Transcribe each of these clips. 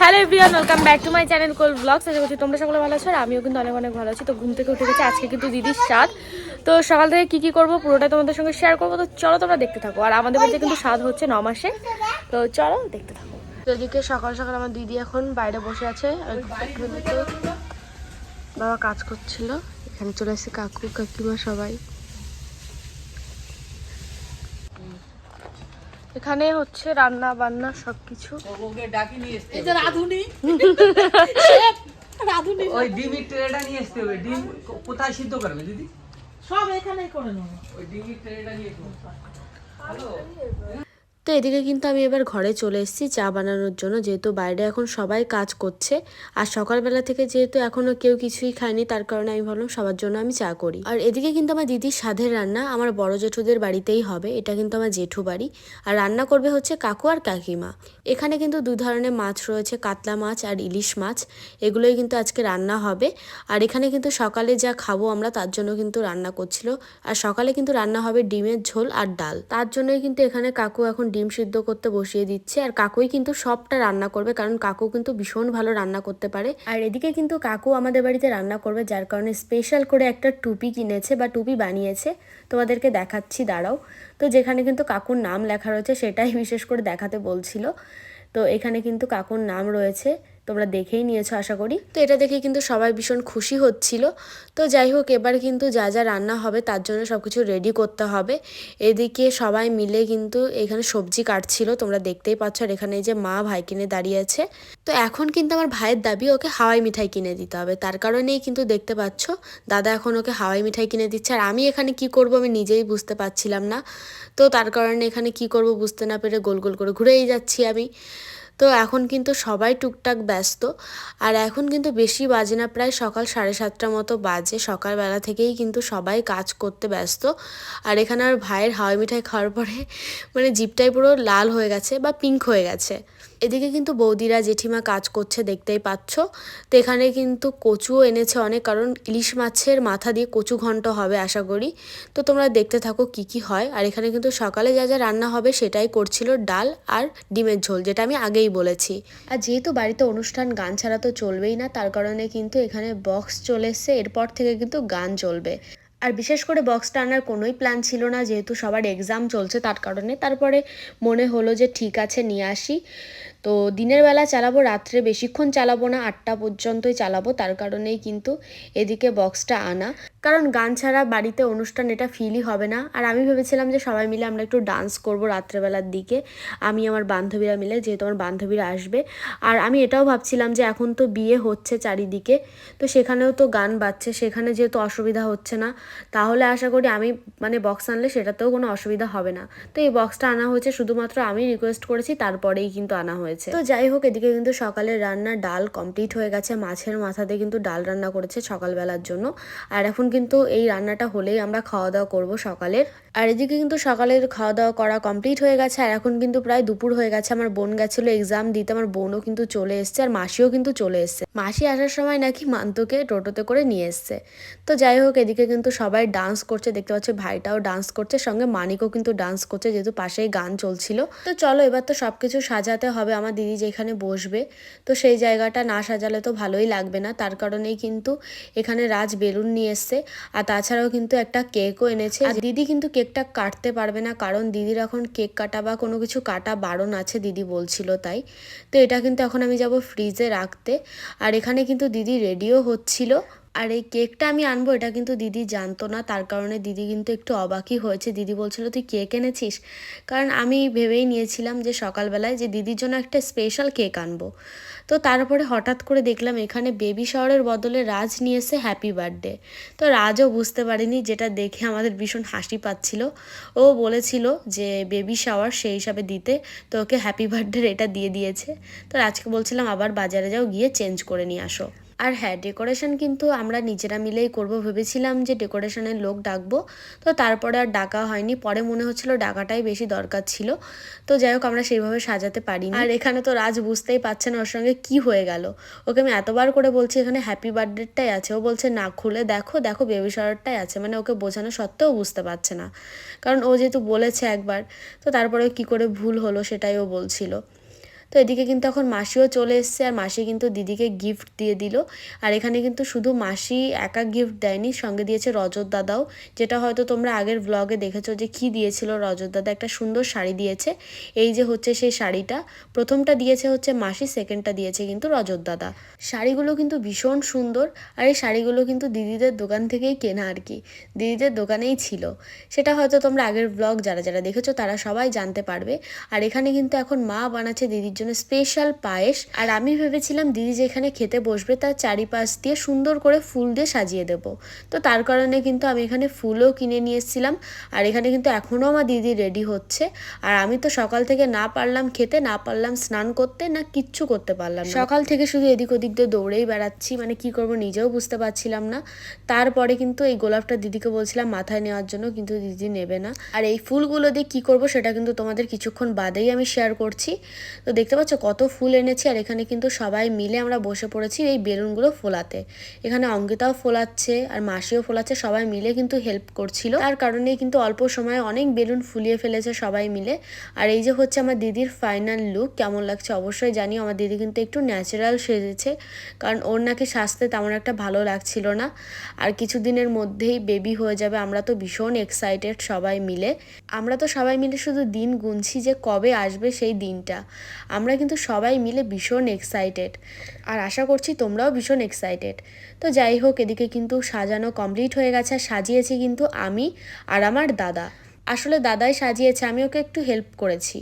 Hello everyone welcome back to my channel coal blogs আশা করছি তোমরা সকলে ভালো আছো আর আমিও কিন্তু অনেক অনেক ভালো আছি। তো ঘুম থেকে উঠে গেছে, আজকে কিন্তু দিদির স্বাদ। তো সকাল থেকে কী কী করব পুরোটা তোমাদের সঙ্গে শেয়ার করব। তো চলো তোমরা দেখতে থাকো। আর আমাদের বাড়িতে কিন্তু স্বাদ হচ্ছে ন মাসে। তো চলো দেখতে থাকো। এদিকে সকাল সকাল আমার দিদি এখন বাইরে বসে আছে। বাবা কাজ করছিল। এখানে চলে এসেছে কাকু, কাকিমা সবাই। এখানে হচ্ছে রান্না বান্না সবকিছু। এই যে রাধুনি। রাধুনি ওই ডিমের ট্রেটা নিয়ে আসতে হবে ডিম কোথায় সিদ্ধ করবে দিদি? সব এখানেই করে নেব। ওই ডিমের ট্রেটা নিয়ে আসব হ্যালো। তো এদিকে কিন্তু আমি এবার ঘরে চলে এসেছি চা বানানোর জন্য, যেহেতু বাইরে এখন সবাই কাজ করছে। আর সকালবেলা থেকে যেহেতু এখনও কেউ কিছুই খায়নি, তার কারণে আমি ভাবলাম সবার জন্য আমি চা করি। আর এদিকে কিন্তু আমার দিদির স্বাদের রান্না আমার বড় জেঠুদের বাড়িতেই হবে, এটা কিন্তু আমার জেঠু বাড়ি। আর রান্না করবে হচ্ছে কাকু আর কাকিমা। এখানে কিন্তু দু ধরনের মাছ রয়েছে, কাতলা মাছ আর ইলিশ মাছ, এগুলোই কিন্তু আজকে রান্না হবে। আর এখানে কিন্তু সকালে যা খাব আমরা, তার জন্য কিন্তু রান্না করছিল। আর সকালে কিন্তু রান্না হবে ডিমের ঝোল আর ডাল। তার জন্যই কিন্তু এখানে কাকু এখন ডিম সিদ্ধ করতে বসিয়ে দিচ্ছে। আর কাকুই কিন্তু সবটা রান্না করবে, কারণ কাকু কিন্তু ভীষণ ভালো রান্না করতে পারে। আর এদিকে কিন্তু কাকু আমাদের বাড়িতে রান্না করবে, যার কারণে স্পেশাল করে একটা টুপি কিনেছে বা টুপি বানিয়েছে। তোমাদেরকে দেখাচ্ছি, দাঁড়াও। তো যেখানে কিন্তু কাকুর নাম লেখা রয়েছে, সেটাই বিশেষ করে দেখাতে বলছিল। তো এখানে কিন্তু কাকুর নাম রয়েছে। তোমরা দেখেই নিয়েছো, আশা করি। তো এটা দেখে কিন্তু সবাই ভীষণ খুশি হচ্ছিল। তো যাই হোক, এবার কিন্তু যা যা রান্না হবে তার জন্য সব কিছু রেডি করতে হবে। এদিকে সবাই মিলে কিন্তু এখানে সবজি কাটছিল, তোমরা দেখতেই পাচ্ছ। আর এখানে যে মা ভাই কিনে দাঁড়িয়ে আছে। তো এখন কিন্তু আমার ভাইয়ের দাবি, ওকে হাওয়াই মিঠাই কিনে দিতে হবে। তার কারণেই কিন্তু দেখতে পাচ্ছ, দাদা এখন ওকে হাওয়াই মিঠাই কিনে দিচ্ছে। আর আমি এখানে কি করব আমি নিজেই বুঝতে পারছিলাম না। তো তার কারণে এখানে কি করব বুঝতে না পেরে গোল গোল করে ঘুরেই যাচ্ছি আমি। তো এখন কিন্তু সবাই টুকটাক ব্যস্ত। আর এখন কিন্তু বেশি বাজে না, প্রায় সকাল সাড়ে সাতটা মতো বাজে। সকালবেলা থেকেই কিন্তু সবাই কাজ করতে ব্যস্ত। আর এখানে আর ভাইয়ের হাওয়াই মিঠাই খাওয়ার পরে মানে জিপটাই পুরো লাল হয়ে গেছে বা পিঙ্ক হয়ে গেছে। এদিকে কিন্তু বৌদিরা জেঠিমা কাজ করছে, দেখতেই পাচ্ছ। তো এখানে কিন্তু কচুও এনেছে অনেক, কারণ ইলিশ মাছের মাথা দিয়ে কচু ঘন্ট হবে আশা করি। তো তোমরা দেখতে থাকো কি কি হয়। আর এখানে কিন্তু সকালে যা যা রান্না হবে সেটাই করছিল ডাল আর ডিমের ঝোল, যেটা আমি আগেই বলেছি। আর যেহেতু বাড়িতে অনুষ্ঠান, গান ছাড়া তো চলবেই না, তার কারণে কিন্তু এখানে বক্স চলে এসছে, এরপর থেকে কিন্তু গান চলবে। আর বিশেষ করে বক্সটা আনার কোনোই প্ল্যান ছিল না, যেহেতু সবার এক্সাম চলছে, তার কারণে। তারপরে মনে হলো যে ঠিক আছে, নিয়ে আসি। তো দিনের বেলা চালাবো, রাত্রে বেশিক্ষণ চালাবো না, আটটা পর্যন্তই চালাবো। তার কারণেই কিন্তু এদিকে বক্সটা আনা। কারণ গান ছাড়া বাড়িতে অনুষ্ঠান এটা ফিলই হবে না। আর আমি ভেবেছিলাম যে সবাই মিলে আমরা একটু ডান্স করব রাত্রেবেলার দিকে। আমি আমার বান্ধবীরা মিলে, যেহেতু আমার বান্ধবীরা আসবে। আর আমি এটাও ভাবছিলাম যে এখন তো বিয়ে হচ্ছে চারিদিকে, তো সেখানেও তো গান বাজছে। সেখানে যেহেতু অসুবিধা হচ্ছে না, তাহলে আশা করি আমি মানে বক্স আনলে সেটাতেও কোনো অসুবিধা হবে না। তো এই বক্সটা আনা হয়েছে, শুধুমাত্র আমি রিকোয়েস্ট করেছি, তারপরেই কিন্তু আনা হয়েছে। তো যাই হোক, এদিকে কিন্তু সকালের রান্না ডাল কমপ্লিট হয়ে গেছে। মাছের মাথাতে কিন্তু ডাল রান্না করেছে সকালবেলার জন্য। আর এখন কিন্তু এই রান্নাটা হলেই আমরা খাওয়া দাওয়া করব সকালের। আর এদিকে কিন্তু সকালের খাওয়া দাওয়া করা কমপ্লিট হয়ে গেছে, আর এখন কিন্তু প্রায় দুপুর হয়ে গেছে। আমার বোন গেছিল এক্সাম দিতে, আমার বোনও কিন্তু চলে এসছে, আর মাসিও কিন্তু চলে এসছে। মাসি আসার সময় নাকি মান্তকে টোটোতে করে নিয়ে এসছে। তো যাই হোক, এদিকে কিন্তু সবাই ডান্স করছে, দেখতে পাচ্ছি ভাইটাও ডান্স করছে, সঙ্গে মানিকও কিন্তু ডান্স করছে, যেহেতু পাশেই গান চলছিল। তো চলো, এবার তো সব কিছু সাজাতে হবে, আমার দিদি যেখানে বসবে, তো সেই জায়গাটা না সাজালে তো ভালোই লাগবে না। তার কারণেই কিন্তু এখানে রাজ বেলুন নিয়ে এসছে। আর তাছাড়াও কিন্তু একটা কেকও এনেছে। দিদি কিন্তু কেকটা কাটতে পারবে না, কারণ দিদির এখন কেক কাটা বা কোনো কিছু কাটা বারণ আছে, দিদি বলছিল তাই। তো এটা কিন্তু এখন আমি যাব ফ্রিজে রাখতে। আর এখানে কিন্তু দিদি রেডিও হচ্ছিল। আর এই কেকটা আমি আনব, এটা কিন্তু দিদি জানতো না, তার কারণে দিদি কিন্তু একটু অবাকই হয়েছে। দিদি বলছিল, তুই কেক এনেছিস? কারণ আমি ভেবেই নিয়েছিলাম যে সকালবেলায় যে দিদির জন্য একটা স্পেশাল কেক আনব। তো তারপরে হঠাৎ করে দেখলাম এখানে বেবি শাওয়ারের বদলে রাজ নিয়ে এসে হ্যাপি বার্থডে তো রাজও বুঝতে পারিনি যেটা দেখে আমাদের ভীষণ হাসি পাচ্ছিল। ও বলেছিল যে বেবি শাওয়ার সেই হিসাবে দিতে, তো ওকে হ্যাপি বার্থডে এটা দিয়ে দিয়েছে। তো রাজকে বলছিলাম, আবার বাজারে যাও, গিয়ে চেঞ্জ করে নিয়ে আসো। আর হ্যাঁ ডেকোরেশন কিন্তু আমরা নিজেরা মিলেই করব। ভেবেছিলাম যে ডেকোরেশনের লোক ডাকবো। তো তারপরে আর ডাকা হয়নি। পরে মনে হচ্ছিল ডাকাটাই বেশি দরকার ছিল। তো যাই হোক, আমরা সেইভাবে সাজাতে পারিনি। আর এখানে তো রাজ বুঝতেই পারছে না ওর সঙ্গে কি হয়ে গেল। ওকে আমি এতবার করে বলছি, এখানে হ্যাপি বার্থডেটাই আছে। ও বলছে, না, খুলে দেখো দেখো বেবি শাওয়ারটাই আছে। মানে ওকে বোঝানো সত্ত্বেও বুঝতে পারছে না। কারণ ও যেহেতু বলেছে একবার, তো তারপরে কি করে ভুল হলো সেটাই ও বলছিল। তো এদিকে কিন্তু এখন মাসিও চলে এসছে আর মাসি কিন্তু দিদিকে গিফট দিয়ে দিল। আর এখানে কিন্তু শুধু মাসি একা গিফট দেয়নি, সঙ্গে দিয়েছে রজত দাদাও। যেটা হয়তো তোমরা আগের ব্লগে দেখেছ যে কি দিয়েছিল রজত দাদা, একটা সুন্দর শাড়ি দিয়েছে। এই যে হচ্ছে সেই শাড়িটা, প্রথমটা দিয়েছে হচ্ছে মাসি সেকেন্ডটা দিয়েছে কিন্তু রজত দাদা। শাড়িগুলো কিন্তু ভীষণ সুন্দর, আর এই শাড়িগুলো কিন্তু দিদিদের দোকান থেকেই কেনা আর কি, দিদিদের দোকানেই ছিল। সেটা হয়তো তোমরা আগের ব্লগ যারা যারা দেখেছ তারা সবাই জানতে পারবে। আর এখানে কিন্তু এখন মা বানাচ্ছে দিদির জন্য স্পেশাল পায়েস। আর আমি ভেবেছিলাম দিদি যেখানে খেতে বসবে তার চারিপাশ দিয়ে সুন্দর করে ফুল দিয়ে সাজিয়ে দেবো। তো তার কারণে কিন্তু আমি এখানে ফুলও কিনে নিয়ে এসেছিলাম। আর এখানে কিন্তু এখনও আমার দিদি রেডি হচ্ছে। আর আমি তো সকাল থেকে না পারলাম খেতে, না পারলাম স্নান করতে, না কিচ্ছু করতে পারলাম সকাল থেকে শুধু এদিক ওদিক দিয়ে দৌড়েই বেড়াচ্ছি। মানে কি করব নিজেও বুঝতে পারছিলাম না। তারপরে কিন্তু এই গোলাপটা দিদিকে বলছিলাম মাথায় নেওয়ার জন্য, কিন্তু দিদি নেবে না। আর এই ফুলগুলো দিয়ে কী করব সেটা কিন্তু তোমাদের কিছুক্ষণ বাদেই আমি শেয়ার করছি। তো দেখতে পাচ্ছ কত ফুল এনেছি আর এখানে কিন্তু সবাই মিলে আমরা বসে পড়েছি এই বেলুনগুলো ফোলাতে। এখানে অঙ্কিতাও ফোলাচ্ছে আর মাসিও ফোলাচ্ছে, সবাই মিলে কিন্তু হেল্প করছিল। তার কারণে কিন্তু অল্প সময়ে অনেক বেলুন ফুলিয়ে ফেলেছে সবাই মিলে। আর এই যে হচ্ছে আমার দিদির ফাইনাল লুক কেমন লাগছে অবশ্যই জানি আমার দিদি কিন্তু একটু ন্যাচারাল সেজেছে, কারণ ওর নাকি সাজতে তেমন একটা ভালো লাগছিল না। আর কিছুদিনের মধ্যেই বেবি হয়ে যাবে, আমরা তো ভীষণ এক্সাইটেড সবাই মিলে। আমরা তো সবাই মিলে শুধু দিন গুনছি যে কবে আসবে সেই দিনটা। আমরা কিন্তু সবাই মিলে ভীষণ এক্সাইটেড আর আশা করছি তোমরাও ভীষণ এক্সাইটেড তো যাই হোক, এদিকে কিন্তু সাজানো কমপ্লিট হয়ে গেছে সাজিয়েছি কিন্তু আমি আর আমার দাদা। আসলে দাদাই সাজিয়েছে, আমি ওকে একটু হেল্প করেছি।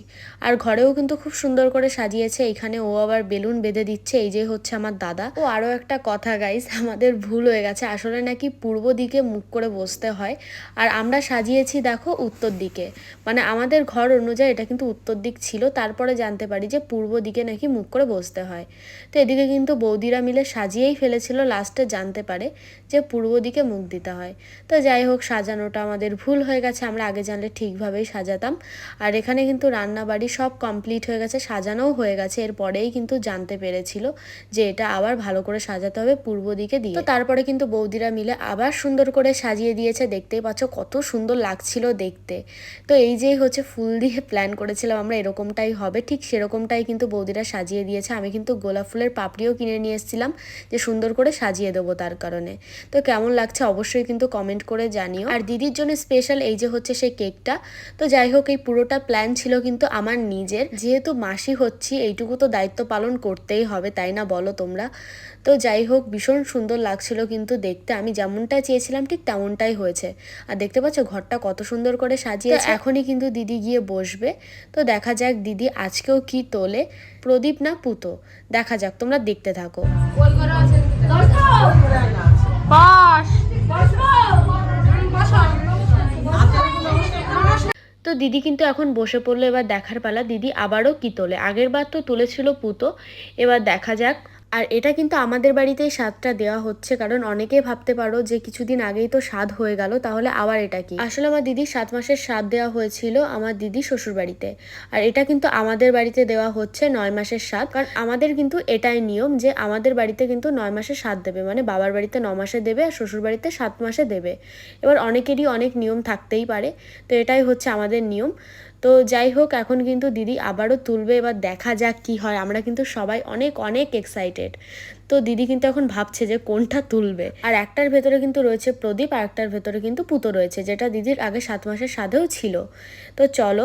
আর ঘরেও কিন্তু খুব সুন্দর করে সাজিয়েছে, এখানে ও আবার বেলুন বেঁধে দিচ্ছে, এই যে হচ্ছে আমার দাদা। ও আরও একটা কথা গাইস আমাদের ভুল হয়ে গেছে, আসলে নাকি পূর্ব দিকে মুখ করে বসতে হয়। আর আমরা সাজিয়েছি দেখো উত্তর দিকে মানে আমাদের ঘর অনুযায়ী এটা কিন্তু উত্তর দিক ছিল, তারপরে জানতে পারি যে পূর্ব দিকে নাকি মুখ করে বসতে হয়। তো এদিকে কিন্তু বৌদিরা মিলে সাজিয়েই ফেলেছিল লাস্টে জানতে পারে যে পূর্ব দিকে মুখ দিতে হয়। তো যাই হোক, সাজানোটা আমাদের ভুল হয়ে গেছে, আমরা আগে জানলে ঠিকভাবেই সাজাতাম। আর এখানে কিন্তু রান্নাবাড়ি সব কমপ্লিট হয়ে গেছে, সাজানোও হয়ে গেছে। এরপরেই কিন্তু জানতে পেরেছিল যে এটা আবার ভালো করে সাজাতে হবে পূর্ব দিকে দিয়ে। তো তারপরে কিন্তু বৌদিরা মিলে আবার সুন্দর করে সাজিয়ে দিয়েছে। দেখতেই পাচ্ছ কত সুন্দর লাগছিল দেখতে। তো এই যে হচ্ছে ফুল দিয়ে প্ল্যান করেছিলাম আমরা, এরকমটাই হবে। ঠিক সেরকমটাই কিন্তু বৌদিরা সাজিয়ে দিয়েছে। আমি কিন্তু গোলাপ ফুলের পাপড়িও কিনে নিয়ে এসেছিলাম যে সুন্দর করে সাজিয়ে দেবো তার কারণে। তো কেমন লাগছে অবশ্যই কিন্তু কমেন্ট করে জানিও। আর দিদির জন্য স্পেশাল এই যে হচ্ছে সেই কেকটা। তো যাই হোক এই পুরোটা প্ল্যান ছিল কিন্তু আমার নিজের। যেহেতু মাসি হচ্ছি এইটুকু তো দায়িত্ব পালন করতেই হবে তাই না বলো তোমরা? তো যাই হোক ভীষণ সুন্দর লাগছিল কিন্তু দেখতে। আমি যেমনটা চেয়েছিলাম ঠিক তেমনটাই হয়েছে। আর দেখতে পাচ্ছ ঘরটা কত সুন্দর করে সাজিয়েছে। এখনই কিন্তু দিদি গিয়ে বসবে। তো দেখা যাক দিদি আজকেও কি তোলে। প্রদীপ না পুতো? দেখা যাক তোমরা দেখতে থাকো। তো দিদি কিন্তু এখন বসে পড়ল, এবার দেখার পালা। দিদি আবারও কি তোলে? আগের বার তো তুলেছিল পুতো, এবার দেখা যাক। আর এটা কিন্তু আমাদের বাড়িতেই স্বাদটা দেওয়া হচ্ছে, কারণ অনেকেই ভাবতে পারো যে কিছুদিন আগেই তো স্বাদ হয়ে গেল, তাহলে আবার এটা কি? আসলে আমার দিদি সাত মাসের স্বাদ দেওয়া হয়েছিল আমার দিদি শ্বশুর বাড়িতে। আর এটা কিন্তু আমাদের বাড়িতে দেওয়া হচ্ছে নয় মাসের স্বাদ, কারণ আমাদের কিন্তু এটাই নিয়ম যে আমাদের বাড়িতে কিন্তু নয় মাসের স্বাদ দেবে মানে বাবার বাড়িতে ন মাসে দেবে আর শ্বশুর বাড়িতে সাত মাসে দেবে। এবার অনেকেরই অনেক নিয়ম থাকতেই পারে, তো এটাই হচ্ছে আমাদের নিয়ম। তো যাই হোক, এখন কিন্তু দিদি আবারও তুলবে। এবার দেখা যাক কি হয়। আমরা কিন্তু সবাই অনেক অনেক এক্সাইটেড তো দিদি কিন্তু এখন ভাবছে যে কোনটা তুলবে। আর একটার ভেতরে কিন্তু রয়েছে প্রদীপ, আর একটার ভেতরে কিন্তু পুতো রয়েছে, যেটা দিদির আগে সাত মাসের সাধেও ছিল। তো চলো।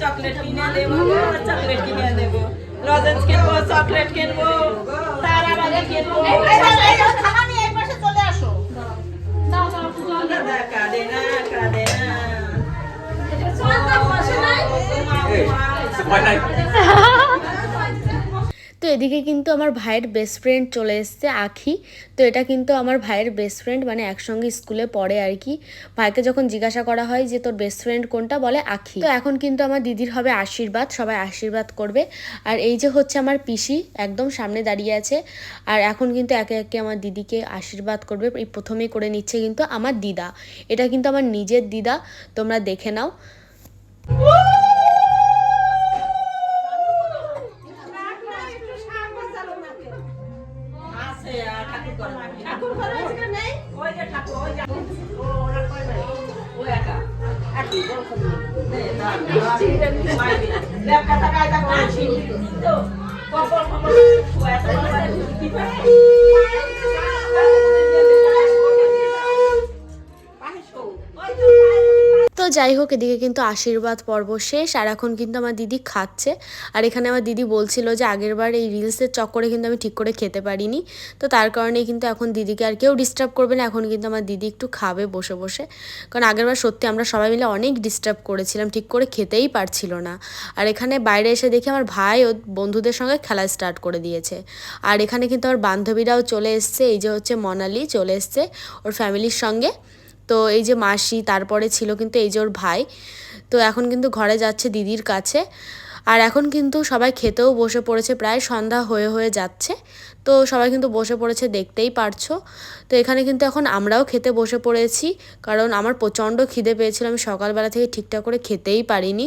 চকলেট কিনে দেবো চকলেট কিনে দেবো লজেন্স কিনবো চকলেট কিনবো তারা বাজে কিনবো দাদা কাঁদে না কাঁদে না এই, ভয় নাই। তো এদিকে কিন্তু আমার ভাইয়ের বেস্ট ফ্রেন্ড চলে এসছে, আখি। তো এটা কিন্তু আমার ভাইয়ের বেস্ট ফ্রেন্ড মানে একসঙ্গে স্কুলে পড়ে আর কি। ভাইকে যখন জিজ্ঞাসা করা হয় যে তোর বেস্ট ফ্রেন্ড কোনটা, বলে আখি। তো এখন কিন্তু আমার দিদির হবে আশীর্বাদ, সবাই আশীর্বাদ করবে। আর এই যে হচ্ছে আমার পিসি, একদম সামনে দাঁড়িয়ে আছে। আর এখন কিন্তু একে একে আমার দিদিকে আশীর্বাদ করবে, এই প্রথমেই করে নিচ্ছে কিন্তু আমার দিদা। এটা কিন্তু আমার নিজের দিদা, তোমরা দেখে নাও। ঠাকুর করে না। করে আজকে নেই? ওই যে ঠাকুর, ওই যে- ও, ওরা কয় ভাই? ও একা। একই, বড় খালি। নে, দাও, দাও। মায়ের দিন। লেপ কাটা কায়দা করে ছিঁড়ি। তো, কপাল কপাল শুয়ে আছে, বলে না, কি পায়? পানি শো। ওই তো পায়ে- তো যাই হোক, এদিকে কিন্তু আশীর্বাদ পর্ব শেষ। আর এখন কিন্তু আমার দিদি খাচ্ছে। আর এখানে আমার দিদি বলছিল যে, আগের বার এই রিলসের চক্করে কিন্তু আমি ঠিক করে খেতে পারিনি। তো তার কারণেই কিন্তু এখন দিদিকে আর কেউ ডিস্টার্ব করবে না। এখন কিন্তু আমার দিদি একটু খাবে বসে বসে। কারণ আগেরবার সত্যি আমরা সবাই মিলে অনেক ডিস্টার্ব করেছিলাম, ঠিক করে খেতেই পারছিল না। আর এখানে বাইরে এসে দেখি আমার ভাই ও বন্ধুদের সঙ্গে খেলা স্টার্ট করে দিয়েছে। আর এখানে কিন্তু আমার বান্ধবীরাও চলে এসছে। এই যে হচ্ছে মনালি, চলে এসছে ওর ফ্যামিলির সঙ্গে। তো এই যে মাসি, তারপরে ছিল কিন্তু এই যে ওর ভাই, তো এখন কিন্তু ঘরে যাচ্ছে দিদির কাছে। আর এখন কিন্তু সবাই খেতেও বসে পড়েছে, প্রায় সন্ধ্যা হয়ে হয়ে যাচ্ছে। তো সবাই কিন্তু বসে পড়েছে, দেখতেই পারছ। তো এখানে কিন্তু এখন আমরাও খেতে বসে পড়েছি, কারণ আমার প্রচণ্ড খিদে পেয়েছিল, আমি সকালবেলা থেকে ঠিকঠাক করে খেতেই পারিনি।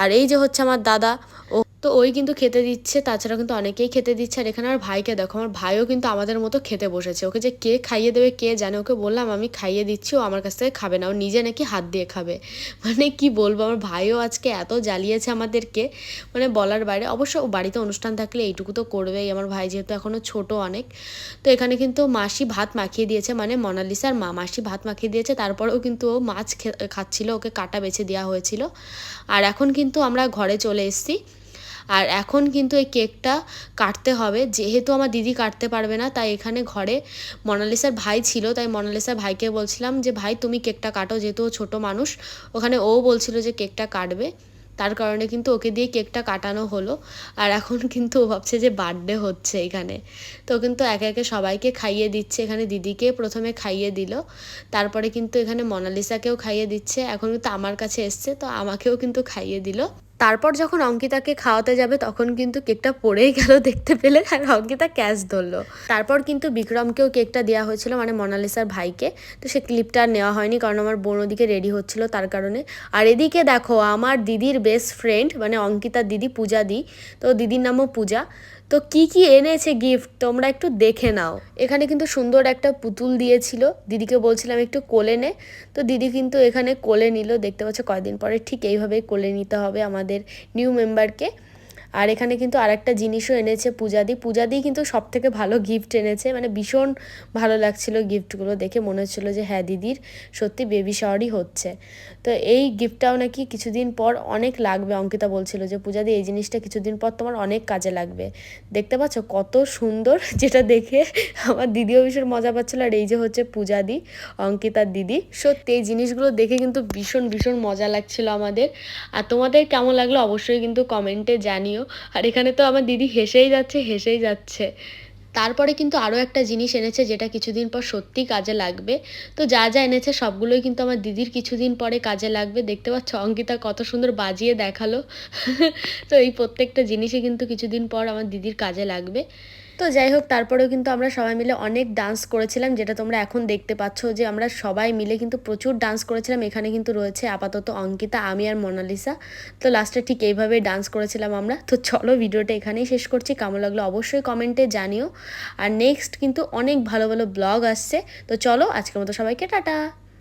আর এই যে হচ্ছে আমার দাদা, ও তো ওই কিন্তু খেতে দিচ্ছে তাছাড়া কিন্তু অনেকেই খেতে দিচ্ছে। আর এখানে আমার ভাইকে দেখো, আমার ভাইও কিন্তু আমাদের মতো খেতে বসেছে। ওকে যে কে খাইয়ে দেবে, কে জানে? ওকে বললাম, আমি খাইয়ে দিচ্ছি, ও আমার কাছ থেকে খাবে না। ও নিজে নাকি হাত দিয়ে খাবে। মানে কি বলব, আমার ভাইও আজকে এত জ্বালিয়েছে আমাদেরকে। মানে বলার বাইরে, অবশ্য ও বাড়িতে অনুষ্ঠান থাকলে এইটুকু তো করবেই। আমার ভাই যেহেতু এখনও ছোট অনেক। তো এখানে কিন্তু মাসি ভাত মাখিয়ে দিয়েছে মানে মনালিসার মা মাসি ভাত মাখিয়ে দিয়েছে। তারপরেও কিন্তু ও মাছ খাচ্ছিল, ওকে কাটা বেছে দেওয়া হয়েছিল। আর এখন কিন্তু আমরা ঘরে চলে এসেছি। আর এখন কিন্তু এই কেকটা কাটতে হবে। যেহেতু আমার দিদি কাটতে পারবে না, তাই এখানে ঘরে মনালিসার ভাই ছিল, তাই মনালিসার ভাইকে বলছিলাম যে, ভাই, তুমি কেকটা কাটো, যেহেতু ও ছোটো মানুষ। ওখানে ও বলছিল যে, কেকটা কাটবে। তার কারণে কিন্তু ওকে দিয়ে কেকটা কাটানো হলো। আর এখন কিন্তু ও ভাবছে যে, বার্থডে হচ্ছে এখানে। তো কিন্তু একে একে সবাইকে খাইয়ে দিচ্ছে। এখানে দিদিকে প্রথমে খাইয়ে দিল। তারপরে কিন্তু এখানে মনালিসাকেও খাইয়ে দিচ্ছে। এখন কিন্তু আমার কাছে এসছে, তো আমাকেও কিন্তু খাইয়ে দিল। তারপর যখন অঙ্কিতাকে খাওয়াতে যাবে, তখন কিন্তু কেকটা পড়েই গেল দেখতে পেলে আর অঙ্কিতা ক্যাশ ধরলো। তারপর কিন্তু বিক্রমকেও কেকটা দেওয়া হয়েছিল মানে মোনালিসার ভাইকে। তো সে ক্লিপটা আর নেওয়া হয়নি কারণ আমার বোন ওদিকে রেডি হচ্ছিল তার কারণে। আর এদিকে দেখো, আমার দিদির বেস্ট ফ্রেন্ড মানে অঙ্কিতার দিদি পূজা দি। তো দিদির নামও পূজা। তো কি কি এনেছে গিফট তোমরা একটু দেখে নাও। এখানে কিন্তু সুন্দর একটা পুতুল দিয়েছিল। দিদিকে বলছিলাম একটু কোলে নে। তো দিদি কিন্তু এখানে কোলে নিল। দেখতে পাচ্ছ কয়েকদিন পরে ঠিক এইভাবেই কোলে নিতে হবে আমাদের নিউ মেম্বারকে আর এখানে কিন্তু আরেকটা জিনিসও এনেছে পূজাদি। পূজাদি কিন্তু সব থেকে ভালো গিফট এনেছে। মানে ভীষণ ভালো লাগছিল গিফটগুলো দেখে। মনে হচ্ছিল যে হ্যাঁ দিদির সত্যি বেবি শাওয়ারই হচ্ছে। তো এই গিফটটাও নাকি কিছুদিন পর অনেক লাগবে, অঙ্কিতা বলছিল যে, পূজাদি, এই জিনিসটা কিছুদিন পর তোমার অনেক কাজে লাগবে। দেখতে পাচ্ছ কত সুন্দর যেটা দেখে আমার দিদিও ভীষণ মজা পাচ্ছিল। আর এই যে হচ্ছে পূজাদি, অঙ্কিতার দিদি, সত্যি এই জিনিসগুলো দেখে কিন্তু ভীষণ ভীষণ মজা লাগছিল আমাদের। আর তোমাদের কেমন লাগল অবশ্যই কিন্তু কমেন্টে জানিও। আর এখানে তো আমার দিদি হেসেই যাচ্ছে হেসেই যাচ্ছে। তারপরে কিন্তু আরও একটা জিনিস এনেছে যেটা কিছুদিন পর সত্যি কাজে লাগবে। তো যা যা এনেছে সবগুলোই কিন্তু আমার দিদির কিছুদিন পরে কাজে লাগবে। দেখতে পাচ্ছ অঙ্কিতা কত সুন্দর বাজিয়ে দেখাল। তো এই প্রত্যেকটা জিনিসই কিন্তু কিছুদিন পর আমার দিদির কাজে লাগবে। তো যাই হোক, তারপরেও কিন্তু আমরা সবাই মিলে অনেক ডান্স করেছিলাম, যেটা তোমরা এখন দেখতে পাচ্ছ যে আমরা সবাই মিলে কিন্তু প্রচুর ডান্স করেছিলাম। এখানে কিন্তু রয়েছে আপাতত অঙ্কিতা, আমি আর মোনালিসা। তো লাস্টে ঠিক এইভাবেই ডান্স করেছিলাম আমরা। তো চলো ভিডিওটা এখানেই শেষ করছি। কেমন লাগল অবশ্যই কমেন্টে জানিও। আর নেক্সট কিন্তু অনেক ভালো ভালো ব্লগ আসছে। তো চলো আজকের মতো সবাইকে টাটা।